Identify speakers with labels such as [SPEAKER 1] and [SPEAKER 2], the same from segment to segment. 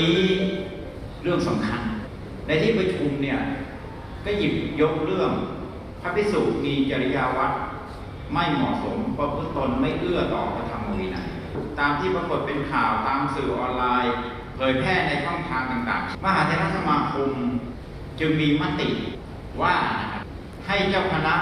[SPEAKER 1] นี้เรื่องสำคัญ ในที่ประชุมเนี่ยก็หยิบยกเรื่องพระภิกษุมีจริยาวัดไม่เหมาะสมประพฤติตนไม่เอื้อต่อพระธรรมวินัยตามที่ปรากฏเป็นข่าวตามสื่อออนไลน์ เผยแพร่ในช่องทางต่างๆ มหาเถรสมาคมจึงมีมติว่าให้เจ้าคณะ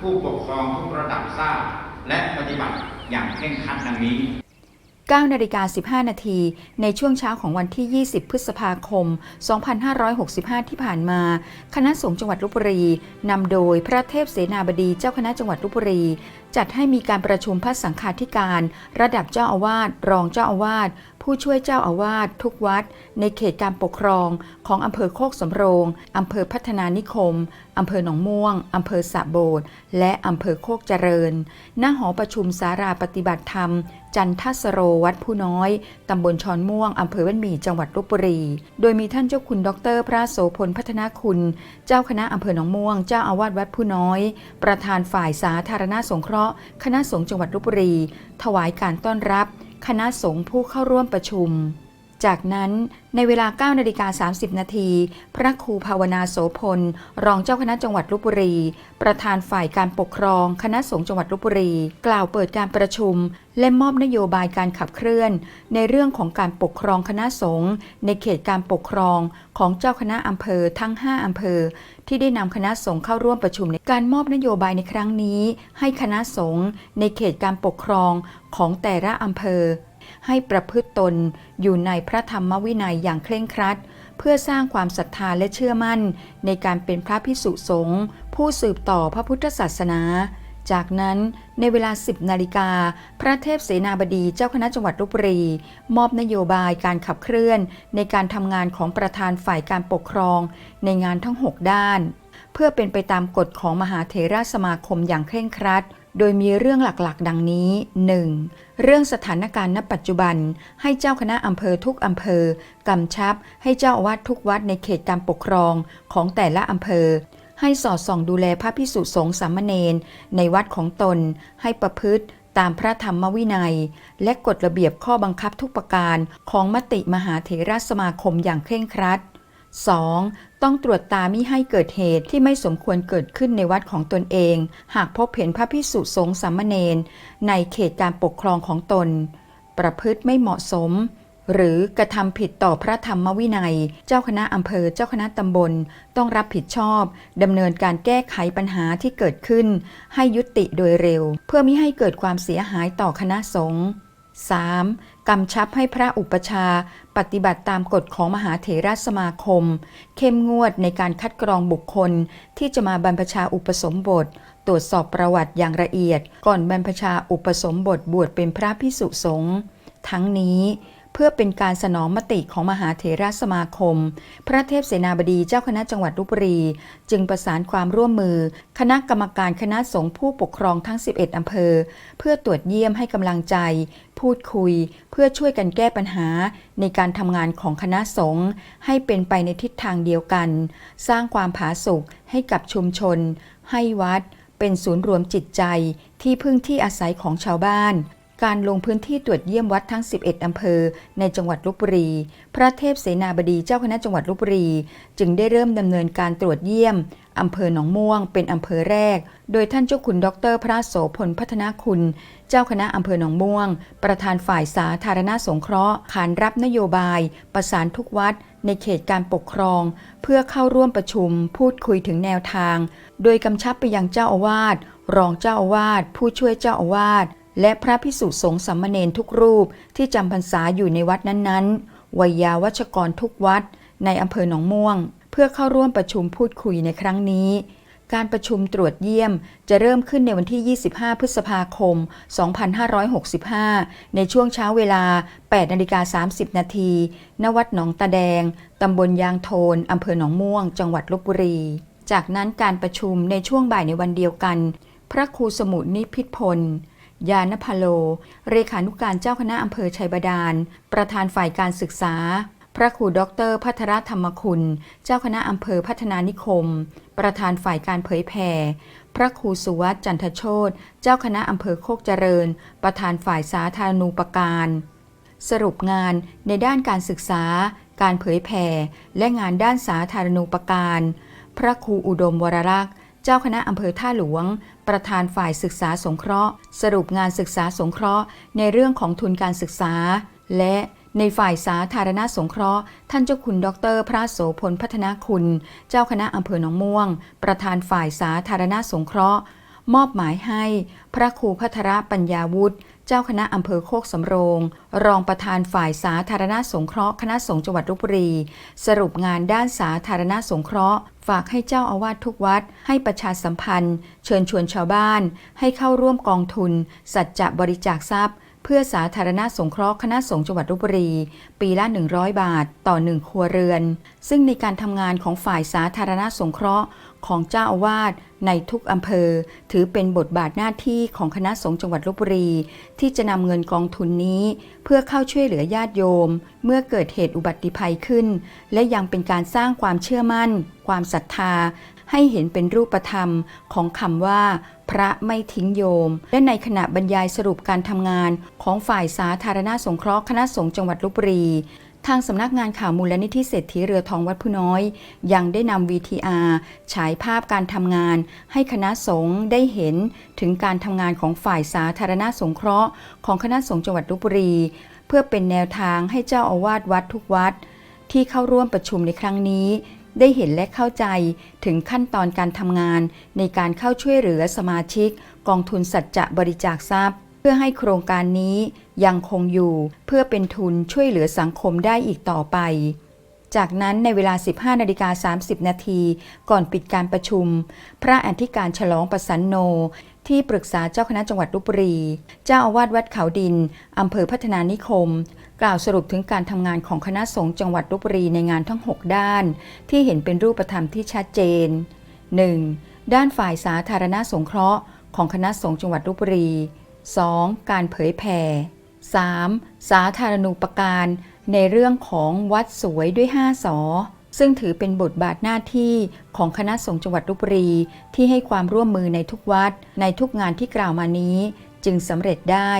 [SPEAKER 1] ผู้ปกครองทุกระดับทราบและปฏิบัติอย่างเคร่งครัดดังนี้
[SPEAKER 2] 9นาฬิกา15 นาที ในช่วงเช้าของวันที่ 20 พฤษภาคม 2565 ที่ผ่านมา คณะสงฆ์จังหวัดลบบุรีนำโดยพระเทพเสนาบดีเจ้าคณะจังหวัดลบบุรี จัดให้มีการประชุมพระสังฆาธิการ ระดับเจ้าอาวาส รองเจ้าอาวาส ผู้ช่วยเจ้าอาวาสทุกวัด ในเขตการปกครองของอำเภอโคกสำโรง อำเภอพัฒนานิคม อำเภอหนองม่วง อำเภอสะโบด และอำเภอโคกเจริญ ณ หอประชุมสาราปฏิบัติธรรม จันทสโรวัดผู้น้อย ตำบลชอนม่วง อำเภอบ้านหมี่จังหวัดลบบุรี โดยมีท่านเจ้าคุณดร พระโสพลพัฒนาคุณ เจ้าคณะอำเภอหนองม่วง เจ้าอาวาสวัดผู้น้อย ประธานฝ่ายสาธารณสงเคราะห์ คณะสงฆ์จังหวัดลบบุรี ถวายการต้อนรับ คณะสงฆ์ผู้เข้าร่วมประชุม จากนั้นในเวลา9นาฬิกา30 นาที พระครูภาวนาโสพล รองเจ้าคณะจังหวัดลบบุรี ประธานฝ่ายการปกครอง คณะสงฆ์จังหวัดลบบุรี กล่าวเปิดการประชุม และมอบนโยบายการขับเคลื่อน ในเรื่องของการปกครองคณะสงฆ์ในเขตการปกครองของเจ้าคณะอำเภอทั้ง 5อำเภอ ที่ได้นำคณะสงฆ์เข้าร่วมประชุมในการมอบนโยบายในครั้งนี้ ให้คณะสงฆ์ในเขตการปกครองของแต่ละอำเภอ ให้ประพฤติตนอยู่ในพระธรรมวินัยอย่างเคร่งครัด เพื่อสร้างความศรัทธาและเชื่อมั่น ในการเป็นพระพิสุสงฆ์ผู้สืบต่อพระพุทธศาสนา จากนั้นในเวลา 10 นาฬิกา พระเทพเสนาบดีเจ้าคณะจังหวัดลบบุรี มอบนโยบายการขับเคลื่อน ในการทำงานของประธานฝ่ายการปกครอง ในงานทั้ง 6 ด้าน เพื่อเป็นไปตามกฎของมหาเถรสมาคมอย่างเคร่งครัด โดยมีเรื่องหลักๆ ดังนี้ 1. เรื่องสถานการณ์ณปัจจุบัน ให้เจ้าคณะอำเภอทุกอำเภอกำชับ ให้เจ้าอาวาสทุกวัดในเขตการปกครองของแต่ละอำเภอ ให้สอดส่องดูแลพระพิสุสงฆ์สามเณรในวัดของตน ให้ประพฤติตามพระธรรมวินัย และกฎระเบียบข้อบังคับทุกประการของมติมหาเถรสมาคมอย่างเคร่งครัด 2. ต้องตรวจตามิให้เกิดเหตุที่ไม่สมควรเกิดขึ้นในวัดของตนเอง หากพบเห็นพระพิสุสงฆ์สามเณรในเขตการปกครองของตน ประพฤติไม่เหมาะสม หรือกระทำผิดต่อพระธรรมวินัย เจ้าคณะอำเภอเจ้าคณะตำบล ต้องรับผิดชอบดำเนินการแก้ไขปัญหาที่เกิดขึ้น ให้ยุติโดยเร็ว เพื่อมิให้เกิดความเสียหายต่อคณะสงฆ์ 3. กำชับให้พระอุปชาปฏิบัติตามกฎของมหาเถรสมาคม เข้มงวดในการคัดกรองบุคคล ที่จะมาบรรพชาอุปสมบท ตรวจสอบประวัติอย่างละเอียด ก่อนบรรพชาอุปสมบทบวชเป็นพระพิสุสงฆ์ทั้งนี้ เพื่อเป็นการสนองมติของมหาเถรสมาคม พระเทพเสนาบดีเจ้าคณะจังหวัดลบบุรี จึงประสานความร่วมมือ คณะกรรมการคณะสงฆ์ผู้ปกครองทั้ง 11 อำเภอ เพื่อตรวจเยี่ยมให้กำลังใจ พูดคุย เพื่อช่วยกันแก้ปัญหา ในการทำงานของคณะสงฆ์ให้เป็นไปในทิศทางเดียวกัน สร้างความผาสุกให้กับชุมชน ให้วัดเป็นศูนย์รวมจิตใจที่พึ่งที่อาศัยของชาวบ้าน การลงพื้นที่ตรวจเยี่ยมวัดทั้ง 11 อำเภอ ในจังหวัดลบบุรี พระเทพเสนาบดีเจ้าคณะจังหวัดลบบุรี จึงได้เริ่มดำเนินการตรวจเยี่ยมอำเภอหนองม่วง เป็นอำเภอแรก โดยท่านเจ้าคุณดร พระโสพลพัฒนาคุณ เจ้าคณะอำเภอหนองม่วง ประธานฝ่ายสาธารณสงเคราะห์ ขานรับนโยบาย ประสานทุกวัด ในเขตการปกครอง เพื่อเข้าร่วมประชุม พูดคุยถึงแนวทาง โดยกำชับไปยังเจ้าอาวาส รองเจ้าอาวาส ผู้ช่วยเจ้าอาวาส และพระพิสุสงฆ์สามเณรทุกรูปที่จำพรรษาอยู่ในวัดนั้นๆ วัยยาวัชกรทุกวัด ในอำเภอหนองม่วง เพื่อเข้าร่วมประชุมพูดคุยในครั้งนี้ การประชุมตรวจเยี่ยมจะเริ่มขึ้นในวันที่ 25 พฤษภาคม 2565 ในช่วงเช้าเวลา 8นาฬิกา30 นาทีณวัดหนองตะแดง ตำบลยางโทนอำเภอหนองม่วง จังหวัดลบบุรี จากนั้นการประชุมในช่วงบ่ายในวันเดียวกัน พระครูสมุนิพิพล ยานพโล เลขานุการเจ้าคณะอำเภอชัยบาดาล ประธานฝ่ายการศึกษา พระครูดอกเตอรพัทรธรรมคุณ เจ้าคณะอำเภอพัฒนานิคม ประธานฝ่ายการเผยแผ่ พระครูสุวัตจันทโชตเจ้าคณะอำเภอโคกเจริญ ประธานฝ่ายสาธารณูปการ สรุปงานในด้านการศึกษา การเผยแผ่ และงานด้านสาธารณูปการ พระครูอุดมวรรักษ์ เจ้าคณะอำเภอท่าหลวง ประธานฝ่ายศึกษาสงเคราะห์ สรุปงานศึกษาสงเคราะห์ ในเรื่องของทุนการศึกษา และในฝ่ายสาธารณสงเคราะห์ ท่านเจ้าคุณดร พระโสพลพัฒนาคุณ เจ้าคณะอำเภอหนองม่วง ประธานฝ่ายสาธารณสงเคราะห์ มอบหมายให้ พระครูพัทรปัญญาวุฒิ เจ้าคณะอำเภอโคกสำโรง รองประธานฝ่ายสาธารณสงเคราะห์คณะสงฆ์จังหวัดลบบุรี สรุปงานด้านสาธารณสงเคราะห์ ฝากให้เจ้าอาวาสทุกวัด ให้ประชาสัมพันธ์ เชิญชวนชาวบ้าน ให้เข้าร่วมกองทุน สัจจะบริจาคทรัพย์ เพื่อสาธารณสงเคราะห์คณะสงฆ์จังหวัดลบบุรี ปีละ 100 บาท ต่อ 1 ครัวเรือน ซึ่งในการทำงานของฝ่ายสาธารณสงเคราะห์ของเจ้าอาวาสในทุกอำเภอ ถือเป็นบทบาทหน้าที่ของคณะสงฆ์จังหวัดลบบุรี ที่จะนำเงินกองทุนนี้ เพื่อเข้าช่วยเหลือญาติโยม เมื่อเกิดเหตุอุบัติภัยขึ้น และยังเป็นการสร้างความเชื่อมั่น ความศรัทธา ให้เห็นเป็นรูปธรรมของคำว่า พระไม่ทิ้งโยม และในขณะบรรยายสรุปการทำงานของฝ่ายสาธารณสงเคราะห์คณะสงฆ์จังหวัดลบบุรีทางสำนักงานข่าวมูลนิธิเศรษฐีเรือทองวัดผู้น้อย ยังได้นำ VTR ฉายภาพการทำงาน ให้คณะสงฆ์ได้เห็นถึงการทำงานของฝ่ายสาธารณสงเคราะห์ ของคณะสงฆ์จังหวัดลบบุรี เพื่อเป็นแนวทางให้เจ้าอาวาสวัดทุกวัด ที่เข้าร่วมประชุมในครั้งนี้ ได้เห็นและเข้าใจถึงขั้นตอนการทำงาน ในการเข้าช่วยเหลือสมาชิก กองทุนสัจจะบริจาคทรัพย์ เพื่อให้โครงการนี้ยังคงอยู่เพื่อเป็นทุนช่วยเหลือสังคมได้อีกต่อไปจากนั้นในเวลา 15นาฬิกา30 นาทีก่อนปิดการประชุม พระอธิการฉลองประสันโน ที่ปรึกษาเจ้าคณะจังหวัดลบบุรี เจ้าอาวาสวัดเขาดิน อำเภอพัฒนานิคม กล่าวสรุปถึงการทำงานของคณะสงฆ์จังหวัดลบบุรีในงานทั้ง 6 ด้าน ที่เห็นเป็นรูปธรรมที่ชัดเจน 1. ด้านฝ่ายสาธารณสงเคราะห์ ของคณะสงฆ์จังหวัดลบบุรี 2. การเผยแผ่ 3. สาธารณูปการในเรื่องของวัดสวยด้วย5สอซึ่งถือเป็นบทบาทหน้าที่ของคณะสงฆ์จังหวัดลบบุรี ที่ให้ความร่วมมือในทุกวัด ในทุกงานที่กล่าวมานี้ จึงสำเร็จได้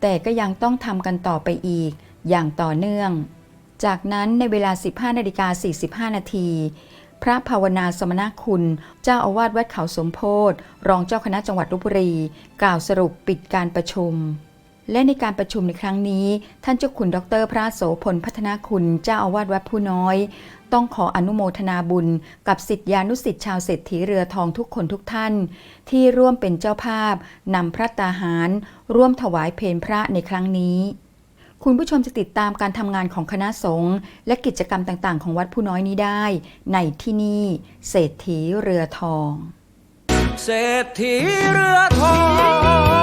[SPEAKER 2] แต่ก็ยังต้องทำกันต่อไปอีก อย่างต่อเนื่อง จากนั้นในเวลา 15นาฬิกา45 นาที พระภาวนาสมณคุณ เจ้าอาวาสวัดเขาสมโพธิรองเจ้าคณะจังหวัดลบบุรี กล่าวสรุปปิดการประชุม และในการประชุมในครั้งนี้ ท่านเจ้าคุณดร พระโสพลพัฒนาคุณ เจ้าอาวาสวัดผู้น้อย ต้องขออนุโมทนาบุญ กับสิทธิานุสิทธิชาวเศรษฐีเรือทองทุกคนทุกท่าน ที่ร่วมเป็นเจ้าภาพนำพระตาหาร ร่วมถวายเพลพระในครั้งนี้ คุณผู้ชมจะติดตามการทำงานของคณะสงฆ์และกิจกรรมต่างๆ ของวัดผู้น้อยนี้ได้ ในที่นี่เศรษฐีเรือทอง
[SPEAKER 3] เศรษฐีเรือทอง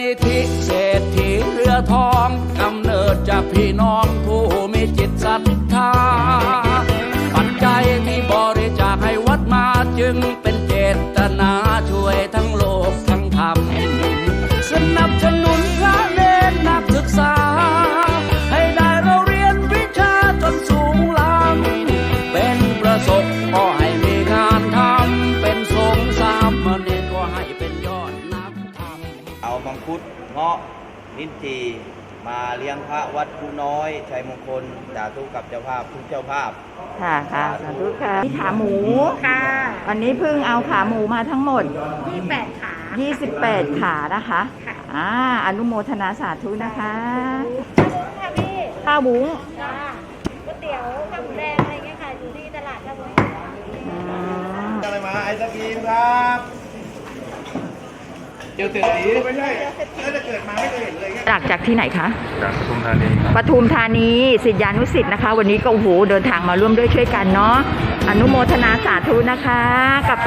[SPEAKER 3] นิธิเศรษฐีเรือทองกำเนิดจากพี่น้อง
[SPEAKER 4] ลิ้นจี่มาเลี้ยงพระวัดผู้น้อยชัยมงคลสาธุกับเจ้าภาพทุกเจ้าภาพ
[SPEAKER 2] ค่ะค่ะสาธุค่ะนี่ขาหมู
[SPEAKER 5] ค่ะ
[SPEAKER 2] วันนี้เพิ่งเอาขาหมูมาทั้งหมด
[SPEAKER 5] ยี่แปดขา
[SPEAKER 2] 28 ขานะคะ
[SPEAKER 5] ค่ะ
[SPEAKER 2] อ่าอนุโมทนาสาธุนะคะ
[SPEAKER 5] ค่ะพี่
[SPEAKER 2] ข้าวบุ้ง
[SPEAKER 5] จ้าก๋วยเตี๋ยวข้าวหมูแดงอะไรเงี้ยค่ะอยู่ที่ตลาดท่าบุ้ง
[SPEAKER 2] อืม
[SPEAKER 4] อะไรมาไอศกรีมครับ เจ้าเศรษฐีไม่ใช่แล้วจะเกิดมาไม่เคยเห็นเลย
[SPEAKER 2] จากจากที่ไหนคะ
[SPEAKER 6] จากปทุมธานีครับ
[SPEAKER 2] ปทุมธานีสิทธิานุสิทธิ์นะคะ วันนี้ก็โอ้โหเดินทางมาร่วมด้วยช่วยกันเนาะอนุโมทนาสาธุนะคะกับ